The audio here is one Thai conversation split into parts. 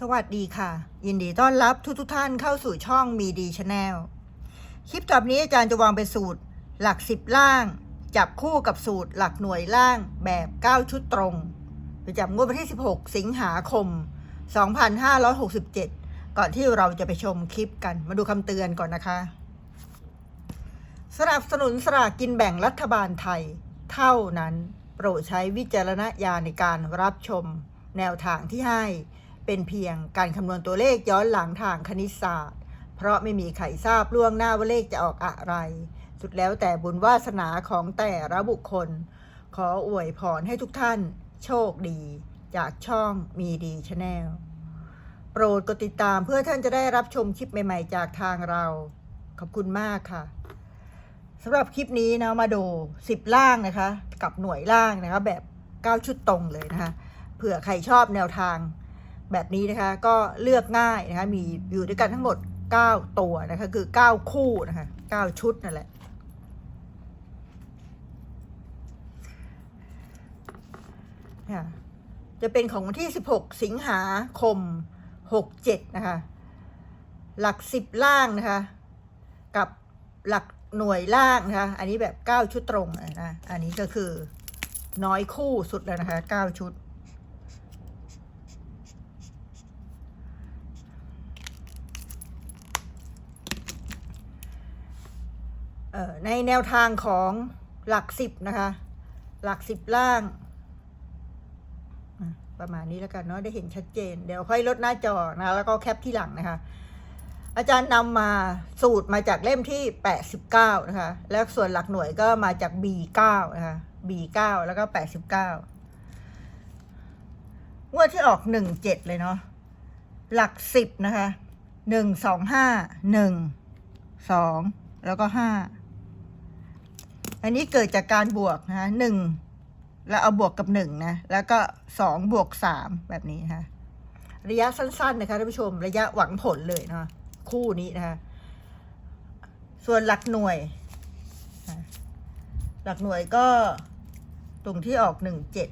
สวัสดีค่ะ ยินดีต้อนรับทุกทุกท่านเข้าสู่ช่องมีดีชาแนลคลิปต่อไปนี้อาจารย์จะวางเป็นสูตรหลักสิบล่าง จับคู่กับสูตรหลักหน่วยล่างแบบ 9 ชุดตรงประจำงวดวันที่ 16 สิงหาคม 2567 ก่อนที่เราจะไปชมคลิปกันมาดูคำเตือนก่อนนะคะ สนับสนุนสลากกินแบ่งรัฐบาลไทย เท่านั้น โปรดใช้วิจารณญาณในการรับชมแนวทางที่ให้ เป็นเพียงการคำนวณตัวเลขย้อนหลังทางคณิตศาสตร์ เพราะไม่มีใครทราบล่วงหน้าว่าเลขจะออกอะไร สุดแล้วแต่บุญวาสนาของแต่ละบุคคล ขออวยพรให้ทุกท่าน โชคดี จากช่องมีดีชาแนลโปรดกดติดตามเพื่อท่านจะได้รับชมคลิปใหม่ ๆ จากทางเรา ขอบคุณมากค่ะสำหรับคลิปนี้นะมาดู 10 ล่างนะคะ กับหน่วยล่างนะคะ แบบ 9 ชุดตรงเลยนะคะ เผื่อใครชอบแนวทาง แบบนี้นะคะ ก็เลือกง่ายนะคะ มีอยู่ด้วยกันทั้งหมด 9 ตัวนะคะ คือ 9 คู่นะคะ 9 ชุดนั่นแหละค่ะจะเป็นของวันที่ 16 สิงหาคม 67 นะคะ หลัก 10 ล่างนะคะ กับหลักหน่วยล่างนะคะ อันนี้แบบ 9 ชุดตรงเลยนะ อันนี้ก็คือน้อยคู่สุดแล้วนะคะ 9 ชุด เอ่อ ในแนวทางของหลักสิบนะคะ หลักสิบล่าง ประมาณนี้แล้วกันเนาะได้เห็นชัดเจน เดี๋ยวค่อยลดหน้าจอนะ แล้วก็แคปที่หลังนะคะ อาจารย์นำมาสูตรมาจากเล่มที่89นะคะ แล้วส่วนหลักหน่วยก็มาจาก B9 นะคะ B9 แล้วก็89งวดที่ออก17เลยเนาะหลัก10นะคะ1 2 5 1 2แล้วก็5 อันนี้เกิดจากการบวกนะคะหนึ่งแล้วเอาบวกกับหนึ่งนะ แล้วก็สองบวกสามแบบนี้นะคะระยะสั้น ๆ นะคะท่านผู้ชม ระยะหวังผลเลยนะคะคู่นี้นะคะส่วนหลักหน่วย หลักหน่วยก็ตรงที่ออกหนึ่งเจ็ด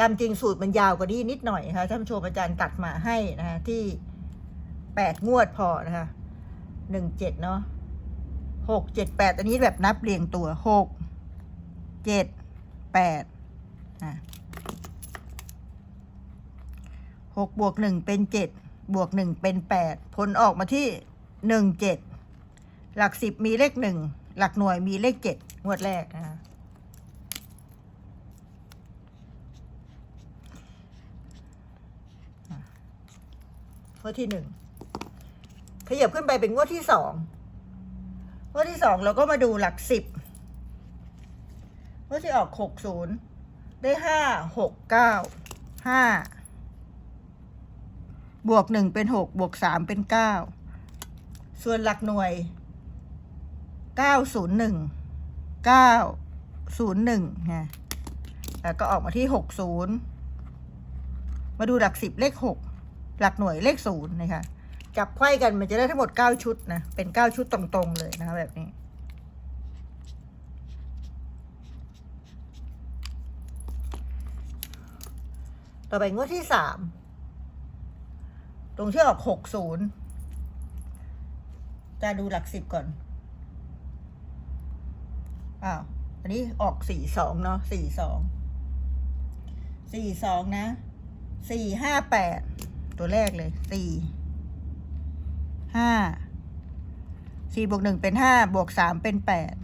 ตามจริงสูตรมันยาวกว่านี้นิดหน่อยนะคะท่านผู้ชมอาจารย์ตัดมาให้นะคะที่แปดงวดพอนะคะหนึ่งเจ็ดเนาะหกเจ็ดแปดอันนี้แบบนับเรียงตัวหก เจ็ดแปดหกบวกหนึ่งเป็นเจ็ดบวกหนึ่งเป็นแปดผลออกมาที่หนึ่งเจ็ดหลักสิบมีเลขหนึ่งหลักหน่วยมีเลขเจ็ดงวดแรกนะคะอะงวดที่หนึ่งขยับขึ้นไปเป็นงวดที่สองงวดที่สองเราก็มาดูหลักสิบ งวดที่ออกหกศูนย์ได้ห้าหกเก้าห้าบวกหนึ่งเป็นหกบวกสามเป็นเก้าส่วนหลักหน่วยเก้าศูนย์หนึ่งเก้าศูนย์หนึ่งไงแล้วก็ออกมาที่หกศูนย์มาดูหลักสิบเลขหกหลักหน่วยเลขศูนย์นะคะจับไขว้กันมันจะได้ทั้งหมดเก้าชุดนะ เป็นเก้าชุดตรงๆเลยนะคะแบบนี้ ต่อไปงวดที่สามตรงที่ออกหกศูนย์จะดูหลักสิบก่อน อ้าว อันนี้ออกสี่สองเนาะสี่สอง สี่สองนะ สี่ห้าแปด ตัวแรกเลย สี่ ห้า สี่บวกหนึ่งเป็นห้า บวกสามเป็นแปด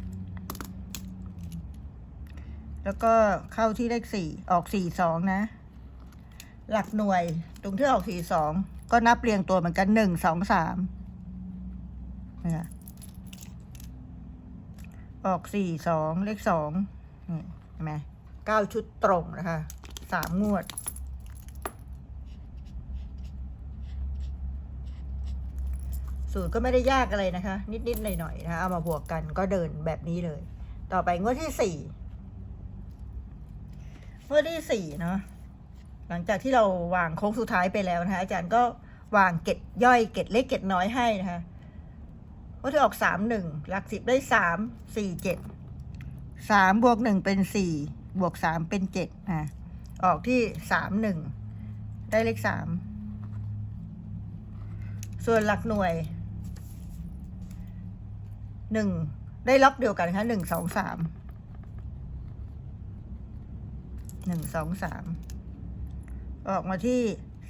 แล้วก็เข้าที่เลขสี่ ออกสี่สองนะ หลักหน่วยตรงที่ออกสี่สองก็นับเรียงตัวเหมือนกันหนึ่งสองสามนะคะออกสี่สองเลขสองนี่เห็นไหมเก้าชุดตรงนะคะสามงวด สูตรก็ไม่ได้ยากอะไรนะคะ นิดๆหน่อยๆนะคะเอามาบวกกันก็เดินแบบนี้เลย ต่อไปงวดที่สี่งวดที่สี่เนาะ หลังจากที่เราวางโค้งสุดท้ายไปแล้วนะคะอาจารย์ก็วางเกตย่อยเกตเล็กเกตน้อยให้นะคะวดที่ออกสามหนึ่งหลักสิบได้สามสี่เจ็ดสามบวกหนึ่งเป็นสี่บวกสามเป็นเจ็ดอะออกที่สามหนึ่งได้เลขสามส่วนหลักหน่วยหนึ่งได้ล็อกเดียวกันค่ะหนึ่งสองสามหนึ่งสองสาม ออกมาที่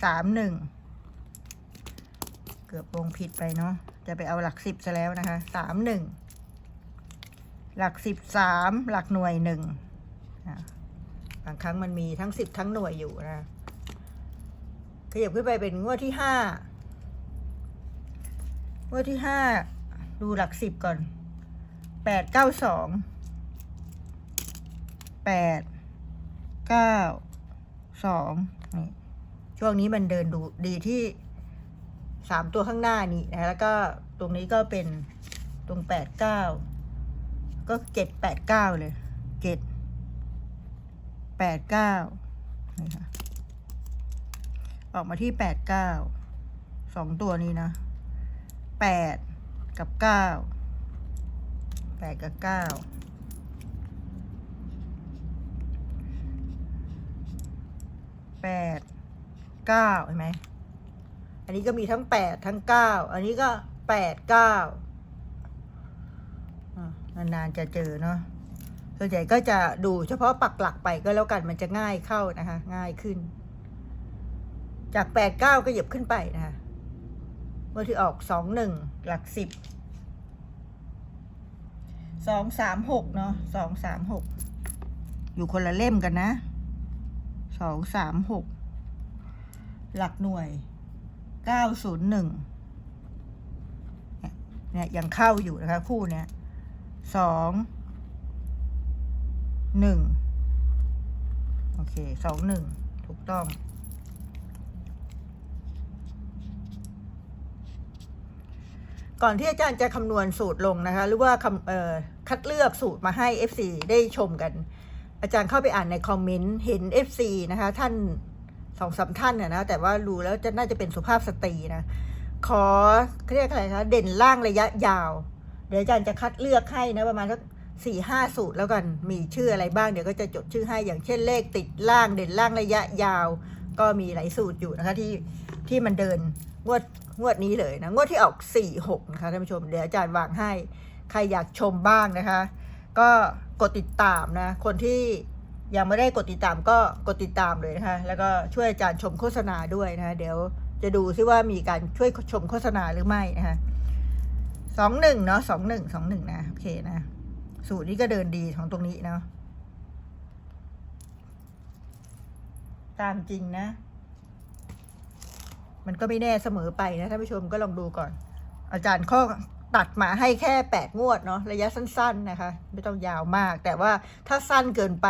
สามหนึ่งเกือบวงผิดไปเนาะจะไปเอาหลักสิบซะแล้วนะคะสามหนึ่งหลักสิบสามหลักหน่วยหนึ่งบางครั้งมันมีทั้งสิบทั้งหน่วยอยู่นะขยับขึ้นไปเป็นงวดที่ห้างวดที่ห้าดูหลักสิบก่อนแปดเก้าสองแปดเก้าสอง นี่ช่วงนี้มันเดินดูดีที่สามตัวข้างหน้านี่นะแล้วก็ตรงนี้ก็เป็นตรงแปดเก้าก็เจ็ดแปดเก้าเลยเจ็ดแปดเก้านี่ค่ะออกมาที่แปดเก้าสองตัวนี้นะแปดกับเก้าแปดกับเก้า แปดเก้าเห็นไหม อันนี้ก็มีทั้งแปดทั้งเก้า อันนี้ก็แปดเก้าอะนานๆจะเจอเนาะ ส่วนใหญ่ก็จะดูเฉพาะปักหลักไปก็แล้วกันมันจะง่ายเข้านะคะ ง่ายขึ้น จากแปดเก้าก็เหยียบขึ้นไปนะคะเมื่อที่ออกสองหนึ่งหลักสิบสองสามหกเนาะสองสามหกอยู่คนละเล่มกันนะ สองสามหกหลักหน่วยเก้าศูนย์หนึ่งเนี่ยยังเข้าอยู่นะคะคู่เนี้ยสองหนึ่งโอเคสองหนึ่งถูกต้อง ก่อนที่อาจารย์จะคำนวณสูตรลงนะคะ หรือว่าคัดเลือกสูตรมาให้ FC ได้ชมกัน อาจารย์เข้าไปอ่านในคอมเมนต์เห็น FC นะคะ ท่านสองสามท่านน่ะนะแต่ว่ารู้แล้วจะน่าจะเป็นสุภาพสตรีนะ ขอเรียกอะไรคะเด่นล่างระยะยาว เดี๋ยวอาจารย์จะคัดเลือกให้นะประมาณสักสี่ห้าสูตรแล้วกันมีชื่ออะไรบ้างเดี๋ยวก็จะจดชื่อให้อย่างเช่นเลขติดล่างเด่นล่างระยะยาว ก็มีหลายสูตรอยู่นะคะที่ที่มันเดินงวดงวดนี้เลยนะงวดที่ออกสี่หกนะคะท่านผู้ชมเดี๋ยวอาจารย์วางให้ ใครอยากชมบ้างนะคะ ก็กดติดตามนะ คนที่ยังไม่ได้กดติดตามก็กดติดตามเลยนะคะ แล้วก็ช่วยอาจารย์ชมโฆษณาด้วยนะะเดี๋ยวจะดูซิว่ามีการช่วยชมโฆษณาหรือไม่นะคะสองหนึ่งเนาะสองหนึ่งสองหนึ่งนะ โอเคนะ สูตรนี้ก็เดินดีของตรงนี้เนาะตามจริงนะ มันก็ไม่แน่เสมอไปนะท่านผู้ชมก็ลองดูก่อน อาจารย์ข้อ ตัดมาให้แค่แปดงวดเนาะระยะสั้น ๆนะคะ ไม่ต้องยาวมาก แต่ว่าถ้าสั้นเกินไป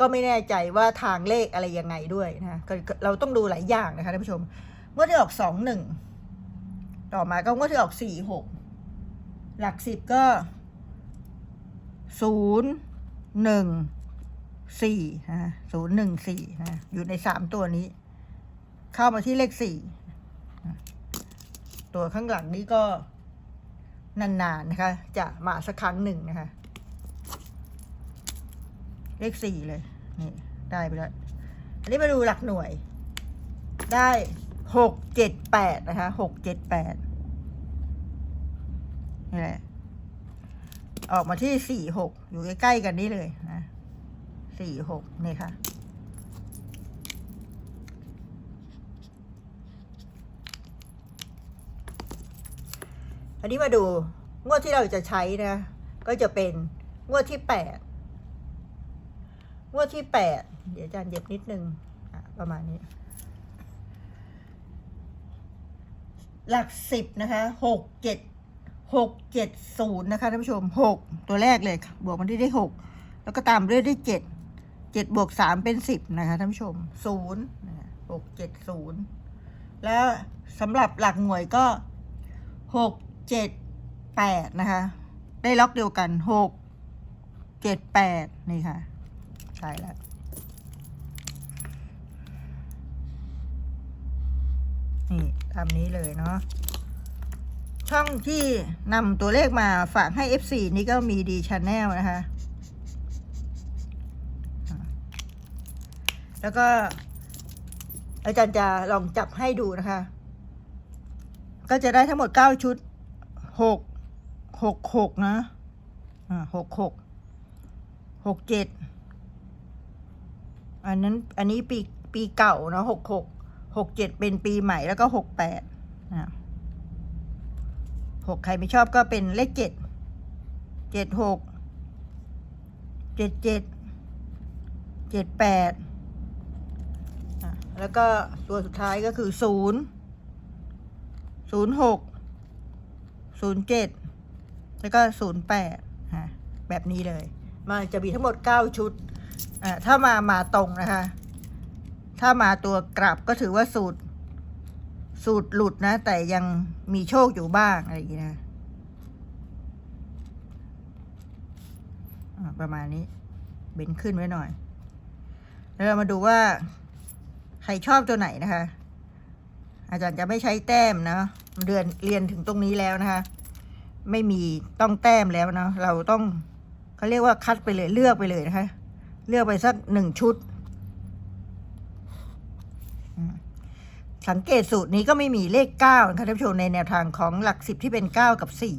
ก็ไม่แน่ใจว่าทางเลขอะไรยังไงด้วยนะะเราต้องดูหลายอย่างนะคะท่านผู้ชมงวดที่ออกสองหนึ่งต่อมาก็งวดที่ออกสี่หกหลักสิบก็ศูนย์หนึ่งสี่นะศูนย์หนึ่งสี่นะอยู่ในสามตัวนี้ เข้ามาที่เลขสี่ตัวข้างหลังนี้ก็ นานๆนะคะ จะมาสักครั้งหนึ่งนะคะ เลขสี่เลย นี่ ได้ไปแล้ว อันนี้มาดูหลักหน่วย ได้หกเจ็ดแปดนะคะหกเจ็ดแปดนี่แหละ ออกมาที่สี่หกอยู่ใกล้ๆกันนี่เลยนะสี่หกนี่ค่ะ อันนี้มาดูงวดที่เราจะใช้นะ ก็จะเป็นงวดที่แปดงวดที่แปดเดี๋ยวอาจารย์เย็บนิดนึงอะประมาณนี้ หลักสิบนะคะหกเจ็ดหกเจ็ดศูนย์นะคะท่านผู้ชมหกตัวแรกเลยบวกมันที่ได้หกแล้วก็ตามด้วยได้เจ็ดเจ็ดบวกสามเป็นสิบนะคะท่านผู้ชมศูนย์หกเจ็ดศูนย์แล้วสำหรับหลักหน่วยก็หก เจ็ดแปดนะคะ ได้ล็อกเดียวกันหกเจ็ดแปดนี่ค่ะ ใช่แล้วนี่ตามนี้เลยเนาะช่องที่นำตัวเลขมาฝากให้ FC นี่ก็มีดีช n แนลนะคะ แล้วก็ อาจารย์จะลองจับให้ดูนะคะ ก็จะได้ทั้งหมดเก้าชุด หกหกหกนะอ่าหกหกหกเจ็ดอันนั้นอันนี้ปีปีเก่าเนาะหกหกหกเจ็ดเป็นปีใหม่แล้วก็หกแปดอ่าหกใครไม่ชอบก็เป็นเลขเจ็ดเจ็ดหกเจ็ดเจ็ดเจ็ดแปดแล้วก็ตัวสุดท้ายก็คือศูนย์ศูนย์หก ศูนย์เจ็ดแล้วก็ศูนย์แปดฮะแบบนี้เลย มันจะมีทั้งหมดเก้าชุดอ่าถ้ามามาตรงนะคะ ถ้ามาตัวกลับก็ถือว่าสูตร สูตรหลุดนะ แต่ยังมีโชคอยู่บ้างอะไรอย่างนี้นะประมาณนี้ เบนขึ้นไว้หน่อย แล้วเรามาดูว่า ใครชอบตัวไหนนะคะ อาจารย์จะไม่ใช้แต้มนะ เรียนเรียนถึงตรงนี้แล้วนะคะ ไม่มีต้องแต้มแล้วนะเราต้องเขาเรียกว่าคัดไปเลยเลือกไปเลยนะคะ เลือกไปสักหนึ่งชุด สังเกตสูตรนี้ก็ไม่มีเลขเก้านะคะท่านผู้ชมในแนวทางของหลักสิบที่เป็นเก้ากับสี่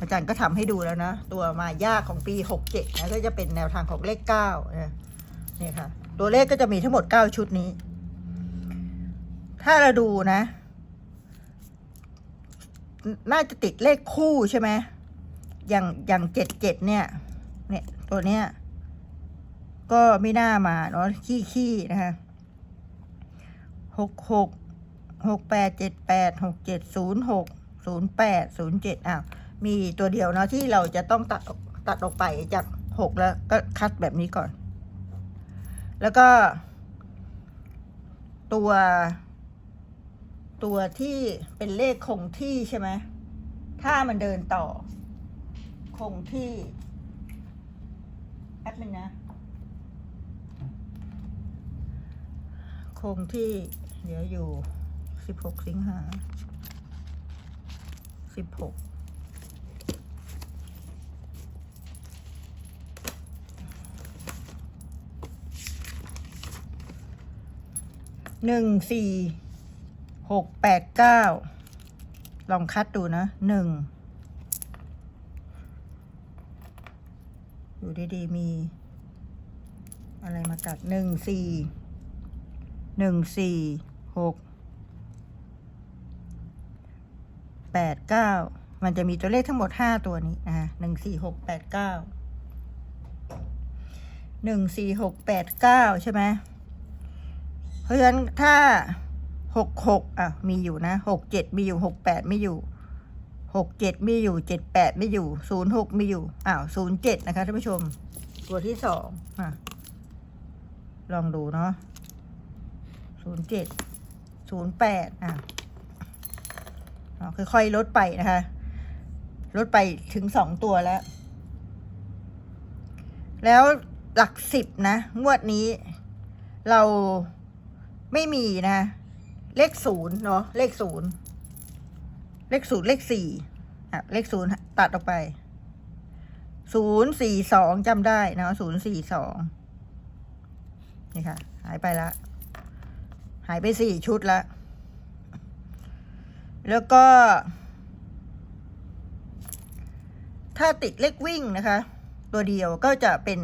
อาจารย์ก็ทำให้ดูแล้วนะ ตัวมายากของปีหกเจ็ดนะก็จะเป็นแนวทางของเลขเก้านะนี่ค่ะ ตัวเลขก็จะมีทั้งหมดเก้าชุดนี้ ถ้าเราดูนะ น่าจะติดเลขคู่ใช่ไหมอย่างอย่างเจ็ดเจ็ดเนี่ย เนี่ยตัวเนี้ย ก็ไม่น่ามาเนาะขี้ขี้นะคะหกหกหกแปดเจ็ดแปดหกเจ็ดศูนย์หกศูนย์แปดศูนย์เจ็ดอ้าวมีตัวเดียวเนาะที่เราจะต้องตัดตัดออกไปจากหกแล้วก็คัดแบบนี้ก่อน แล้วก็ตัว ตัวที่เป็นเลขคงที่ใช่ไหมถ้ามันเดินต่อ คงที่แอปนึงนะ คงที่เดี๋ยวอยู่สิบหกสิงหาสิบหกหนึ่งสี่ หกแปดเก้าลองคัดดูนะหนึ่งอยู่ดีๆมี อะไรมากัดหนึ่งสี่หนึ่งสี่หกแปดเก้ามันจะมีตัวเลขทั้งหมดห้าตัวนี้นะหนึ่งสี่หกแปดเก้าหนึ่งสี่หกแปดเก้าใช่ไหมเพราะฉะนั้นถ้า หกหกอะ มีอยู่นะหกเจ็ดมีอยู่หกแปดไม่อยู่หกเจ็ดมีอยู่เจ็ดแปดไม่อยู่ศูนย์หกมีอยู่อ้าวศูนย์เจ็ดนะคะท่านผู้ชม ตัวที่สองอะ ลองดูเนาะศูนย์เจ็ดศูนย์แปดอะเอค่อยๆลดไปนะคะ ลดไปถึงสองตัวแล้ว แล้วหลักสิบนะ งวดนี้ เราไม่มีนะ เลขศูนย์เนาะเลขศูนย์เลขศูนย์เลขสี่อะเลขศูนย์ตัดออกไปศูนย์สี่สองจำได้นะศูนย์สี่สองนี่ค่ะ หายไปละ หายไปสี่ชุดละ แล้วก็ ถ้าติดเลขวิ่งนะคะ ตัวเดียวก็จะเป็น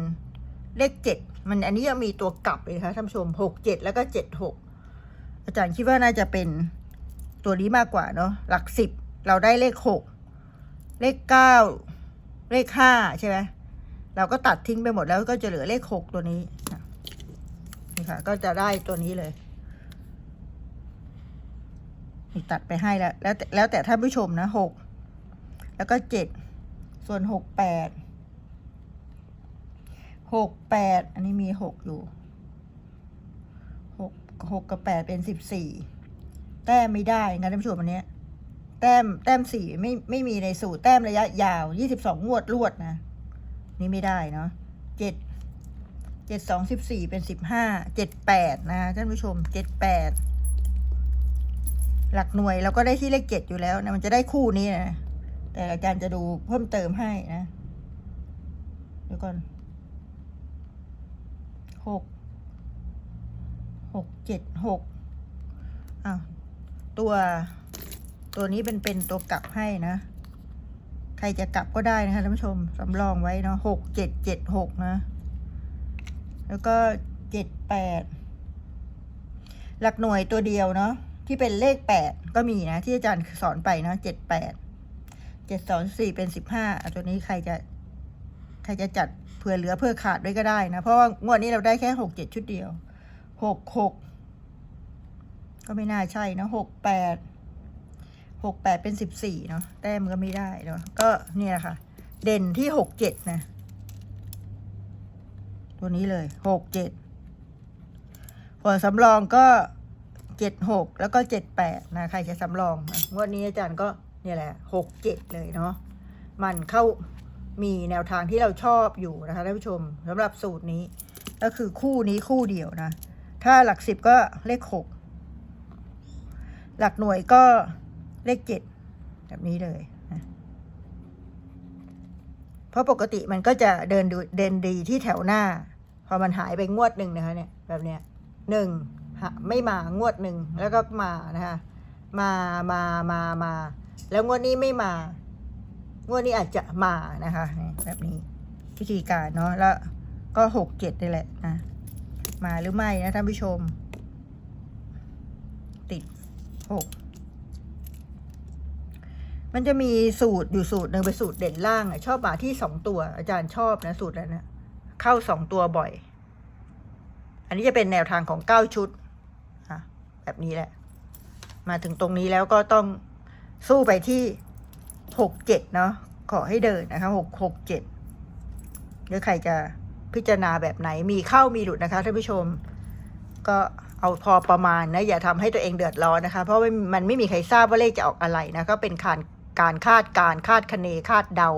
เลขเจ็ดมันอันนี้ยังมีตัวกลับเลยนะคะท่านผู้ชมหกเจ็ดแล้วก็เจ็ดหก อาจารย์คิดว่าน่าจะเป็นตัวนี้มากกว่าเนาะหลักสิบเราได้เลขหกเลขเก้าเลขห้าใช่ไหมเราก็ตัดทิ้งไปหมดแล้วก็จะเหลือเลขหกตัวนี้นะนี่ค่ะ ก็จะได้ตัวนี้เลยนี่ตัดไปให้แล้ว แล้วแต่แล้วแต่ท่านผู้ชมนะหกแล้วก็เจ็ดส่วนหกแปดหกแปดอันนี้มีหกอยู่ หกกับแปดเป็นสิบสี่แต้มไม่ได้นะท่านผู้ชมอันนี้แต้มแต้มสี่ไม่ไม่มีในสูตรแต้มระยะยาวยี่สิบสองงวดรวดนะ นี่ไม่ได้เนาะเจ็ดเจ็ดสองสิบสี่เป็นสิบห้าเจ็ดแปดนะท่านผู้ชมเจ็ดแปดหลักหน่วยเราก็ได้ที่เลขเจ็ดอยู่แล้วนะมันจะได้คู่นี้นะแต่อาจารย์จะดูเพิ่มเติมให้นะเดี๋ยวก่อนหก หกเจ็ดหกอ้าวตัวตัวนี้เป็นเป็นตัวกลับให้นะ ใครจะกลับก็ได้นะคะท่านผู้ชมสำรองไว้เนาะหกเจ็ดเจ็ดหกนะ แล้วก็เจ็ดแปดหลักหน่วยตัวเดียวเนาะที่เป็นเลขแปดก็มีนะ ที่อาจารย์สอนไปเนาะเจ็ดแปดเจ็ดสองสี่เป็นสิบห้าตัวนี้ใครจะใครจะจัดเผื่อเหลือเพื่อขาดด้วยก็ได้นะ เพราะว่างวดนี้เราได้แค่หกเจ็ดชุดเดียว หกหกก็ไม่น่าใช่นะหกแปดหกแปดเป็นสิบสี่เนาะแต้มก็ไม่ได้เนาะก็เนี่ยค่ะ เด่นที่หกเจ็ดนะ ตัวนี้เลยหกเจ็ดผลสำรองก็เจ็ดหกแล้วก็เจ็ดแปดนะ ใครจะสำรองงวดนี้อาจารย์ก็เนี่ยแหละหกเจ็ดเลยเนาะมันเข้ามีแนวทางที่เราชอบอยู่นะคะท่านผู้ชมสำหรับสูตรนี้ ก็คือคู่นี้คู่เดียวนะ ถ้าหลักสิบก็เลขหกหลักหน่วยก็เลขเจ็ดแบบนี้เลยนะเพราะปกติมันก็จะเดินดูเดินดีที่แถวหน้า พอมันหายไปงวดหนึ่งนะคะเนี่ยแบบเนี้ยหนึ่งไม่มางวดหนึ่งแล้วก็มานะคะมามามามาแล้วงวดนี้ไม่มางวดนี้อาจจะมานะคะ แบบนี้วิธีการเนาะแล้วก็หกเจ็ดนี่แหละนะ มาหรือไม่นะท่านผู้ชม ติดหกมันจะมีสูตรอยู่สูตรหนึ่งเป็นสูตรเด่นล่างอะชอบมาที่สองตัว อาจารย์ชอบนะสูตรนั้นนะเข้าสองตัวบ่อย อันนี้จะเป็นแนวทางของเก้าชุดอะแบบนี้แหละ มาถึงตรงนี้แล้วก็ต้องสู้ไปที่หกเจ็ดเนาะขอให้เดินนะคะหกหกเจ็ดหรือใครจะ พิจารณาแบบไหนมีเข้ามีหลุดนะคะท่านผู้ชม ก็เอาพอประมาณนะอย่าทำให้ตัวเองเดือดร้อนนะคะ เพราะว่มันไม่มีใครทราบว่าเลขจะออกอะไรนะก็เป็นการการคาดการคาดคะเนคาดเดา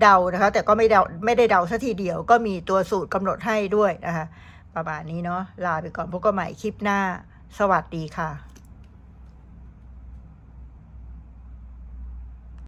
เดานะคะ แต่ก็ไม่เดาไม่ได้เดาสัทีเดียวก็มีตัวสูตรกำหนดให้ด้วยนะคะ ประมาณนี้เนาะลาไปก่อนพบกันใหม่คลิปหน้า สวัสดีค่ะ